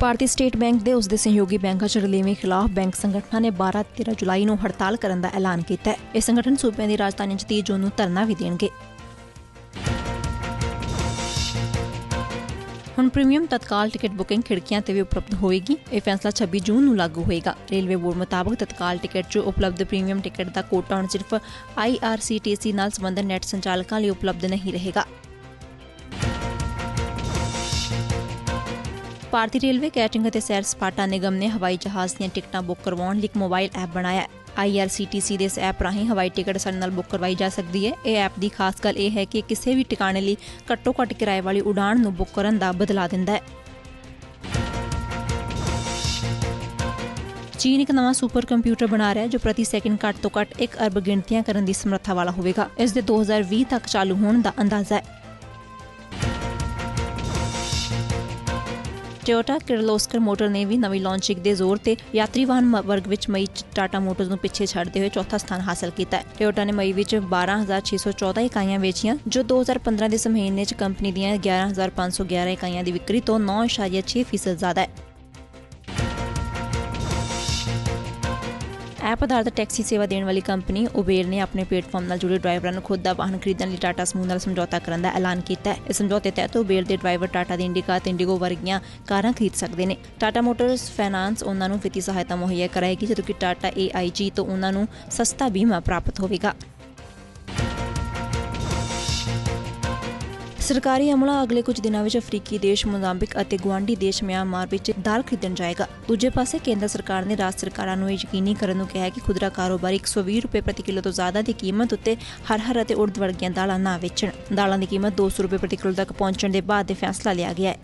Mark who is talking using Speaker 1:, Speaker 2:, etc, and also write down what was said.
Speaker 1: ਭਾਰਤੀ state bank ਦੇ ਉਸ ਦੇ ਸਹਿਯੋਗੀ ਬੈਂਕਾਂ 'ਚ ਰਲੇਵੇਂ ਖਿਲਾਫ ਬੈਂਕ ਸੰਗਠਨਾਂ ਨੇ 12-13 ਜੁਲਾਈ ਨੂੰ ਹੜਤਾਲ ਕਰਨ ਦਾ ਐਲਾਨ ਕੀਤਾ ਹੈ। ਇਹ ਸੰਗਠਨ ਸੂਬਿਆਂ ਦੀ ਰਾਜਧਾਨੀ 'ਚ 30 ਜੂਨ ਨੂੰ ਧਰਨਾ ਵੀ ਦੇਣਗੇ। ਹੁਣ ਪ੍ਰੀਮੀਅਮ ਤਤਕਾਲ ਟਿਕਟ ਬੁਕਿੰਗ ਖਿੜਕੀਆਂ ਤੇ ਵੀ ਉਪਲਬਧ ਹੋਏਗੀ। ਇਹ ਫੈਸਲਾ 26 ਜੂਨ ਨੂੰ ਲਾਗੂ ਹੋਏਗਾ। ਰੇਲਵੇ ਬੋਰਡ ਮੁਤਾਬਕ ਤਤਕਾਲ ਟਿਕਟ 'ਚ ਉਪਲਬਧ ਪ੍ਰੀਮੀਅਮ ਟਿਕਟ ਦਾ ਕੋਟਾ ਹੁਣ ਸਿਰਫ IRCTC ਨਾਲ ਸੰਬੰਧਿਤ ਨੈਟ ਸੰਚਾਲਕਾਂ ਲਈ ਉਪਲਬਧ ਨਹੀਂ ਰਹੇਗਾ। ਭਾਰਤੀ ਰੇਲਵੇ ਕੈਟਰਿੰਗ ਅਤੇ ਸੈਰ ਸਪਾਟਾ ਨਿਗਮ ਨੇ ਹਵਾਈ ਜਹਾਜ਼ ਦੀਆਂ ਟਿਕਟਾਂ ਬੁੱਕ ਕਰਵਾਉਣ ਲਈ ਇੱਕ ਮੋਬਾਈਲ ਐਪ ਬਣਾਇਆ ਹੈ। IRCTC ਦੇ ਇਸ ਐਪ ਰਾਹੀਂ ਹਵਾਈ ਟਿਕਟ ਸਾਡੇ ਨਾਲ ਬੁੱਕ ਕਰਵਾਈ ਜਾ ਸਕਦੀ ਹੈ। ਇਹ ਐਪ ਦੀ ਖਾਸ ਗੱਲ ਇਹ ਹੈ ਕਿ ਕਿਸੇ ਵੀ ਟਿਕਾਣੇ ਲਈ ਘੱਟੋ-ਘੱਟ ਕਿਰਾਏ ਵਾਲੀ ਉਡਾਣ ਨੂੰ ਬੁੱਕ ਕਰਨ ਦਾ ਬਦਲਾ ਦਿੰਦਾ ਹੈ। ਚੀਨ ਇੱਕ ਨਵਾਂ ਸੁਪਰ ਕੰਪਿਊਟਰ ਬਣਾ ਰਿਹਾ ਹੈ, ਜੋ ਪ੍ਰਤੀ ਸੈਕਿੰਡ ਘੱਟ ਤੋਂ ਘੱਟ 1 ਅਰਬ ਗਿਣਤੀਆਂ ਕਰਨ ਦੀ ਸਮਰੱਥਾ ਵਾਲਾ ਹੋਵੇਗਾ। ਇਸ ਦੇ 2020 ਤੱਕ ਚਾਲੂ ਹੋਣ ਦਾ ਅੰਦਾਜ਼ਾ ਹੈ। ਟੋਯੋਟਾ ਕਿਰਲੋਸਕਰ ਮੋਟਰ ਨੇ ਵੀ ਨਵੀਂ ਲਾਂਚਿੰਗ ਦੇ ਜ਼ੋਰ ਤੇ ਯਾਤਰੀ ਵਾਹਨ ਵਰਗ ਵਿੱਚ ਮਈ 'ਚ ਟਾਟਾ ਮੋਟਰਸ ਨੂੰ ਪਿੱਛੇ ਛੱਡਦੇ ਹੋਏ ਚੌਥਾ ਸਥਾਨ ਹਾਸਲ ਕੀਤਾ ਹੈ। ਟੋਯੋਟਾ ਨੇ ਮਈ ਵਿੱਚ 12614 ਇਕਾਈਆਂ ਵੇਚੀਆਂ, ਜੋ 2015 ਦੇ ਮਹੀਨੇ 'ਚ ਕੰਪਨੀ ਦੀਆਂ 11511 ਇਕਾਈਆਂ ਦੀ ਵਿਕਰੀ ਤੋਂ 9.6% ਜ਼ਿਆਦਾ ਹੈ। ਐਪ ਆਧਾਰਿਤ ਟੈਕਸੀ ਸੇਵਾ ਦੇਣ ਵਾਲੀ ਕੰਪਨੀ ਉਬੇਰ ਨੇ ਆਪਣੇ ਪਲੇਟਫਾਰਮ ਨਾਲ ਜੁੜੇ ਡਰਾਈਵਰਾਂ ਨੂੰ ਖੁਦ ਦਾ ਵਾਹਨ ਖਰੀਦਣ ਲਈ ਟਾਟਾ ਸਮੂਹ ਨਾਲ ਸਮਝੌਤਾ ਕਰਨ ਦਾ ਐਲਾਨ ਕੀਤਾ ਹੈ। ਇਸ ਸਮਝੌਤੇ ਤਹਿਤ ਉਬੇਰ ਦੇ ਡਰਾਈਵਰ ਟਾਟਾ ਦੀ ਇੰਡੀਕਾ ਤੇ ਇੰਡੀਗੋ ਵਰਗੀਆਂ ਕਾਰਾਂ ਖਰੀਦ ਸਕਦੇ ਨੇ। ਟਾਟਾ ਮੋਟਰਸ ਫਾਈਨਾਂਸ ਉਹਨਾਂ ਨੂੰ ਵਿੱਤੀ ਸਹਾਇਤਾ ਮੁਹੱਈਆ ਕਰਾਏਗੀ, ਜਦੋਂ ਕਿ ਟਾਟਾ AIG ਤੋਂ ਉਹਨਾਂ ਨੂੰ ਸਸਤਾ ਬੀਮਾ ਪ੍ਰਾਪਤ ਹੋਵੇਗਾ। ਸਰਕਾਰੀ ਅਮਲਾ ਅਗਲੇ ਕੁਝ ਦਿਨਾਂ ਵਿੱਚ ਅਫਰੀਕੀ ਦੇਸ਼, ਮੋਜ਼ਾਂਬਿਕ ਅਤੇ ਗੁਆਂਢੀ ਦੇਸ਼ ਮਿਆਂਮਾਰ ਵਿੱਚ ਦਾਲ ਖਰੀਦਣ ਜਾਏਗਾ। ਦੂਜੇ ਪਾਸੇ ਕੇਂਦਰ ਸਰਕਾਰ ਨੇ ਰਾਜ ਸਰਕਾਰਾਂ ਨੂੰ ਇਹ ਯਕੀਨੀ ਕਰਨ ਨੂੰ ਕਿਹਾ ਹੈ ਕਿ ਖੁਦਰਾ ਕਾਰੋਬਾਰੀ 120 ਰੁਪਏ ਪ੍ਰਤੀ ਕਿਲੋ ਤੋਂ ਜ਼ਿਆਦਾ ਦੀ ਕੀਮਤ ਉੱਤੇ ਹਰ ਹਰ ਅਤੇ ਉਰਦ ਵਰਗੀਆਂ ਦਾਲਾਂ ਨਾ ਵੇਚਣ। ਦਾਲਾਂ ਦੀ ਕੀਮਤ 200 ਰੁਪਏ ਪ੍ਰਤੀ ਕਿਲੋ ਤੱਕ ਪਹੁੰਚਣ ਦੇ ਬਾਅਦ ਇਹ ਫੈਸਲਾ ਲਿਆ ਗਿਆ ਹੈ।